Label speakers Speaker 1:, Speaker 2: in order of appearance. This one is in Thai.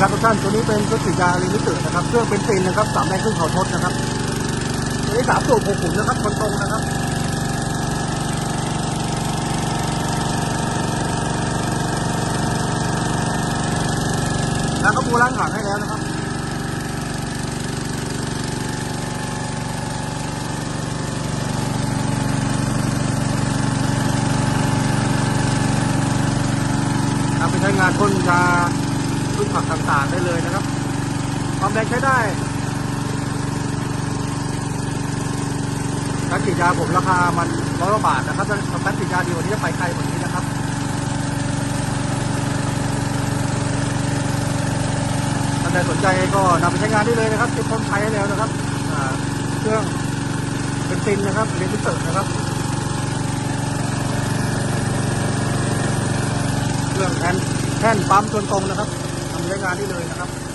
Speaker 1: ครับทุกท่าน ตัวนี้เป็นรถสียาลิมิเตอร์นะครับ เครื่องเป็นฟินนะครับสามแรงครึ่งเขาทดนะครับ ตัวนี้สามสูบหกขุมนะครับคนตรงนะครับแล้วก็ปูล้างถังให้แล้วนะครับนำไปใช้งานพ่นยา พืชผักต่างๆได้เลยนะครับ ความแรงใช้ได้การฉีดยาผมราคามันร้อยกว่าบาทนะครับถ้าการฉีดยาดีกว่านี้จะไปไกลกว่านี้นะครับท่านใดสนใจก็นำไปใช้งานได้เลยนะครับติดพร้อมใช้แล้วนะครับเครื่องเป็นตินนะครับเรียนพิเศษนะครับ เครื่องแท่นแท่นปั๊มจนตรงนะครับ ใช้งานได้เลยนะครับ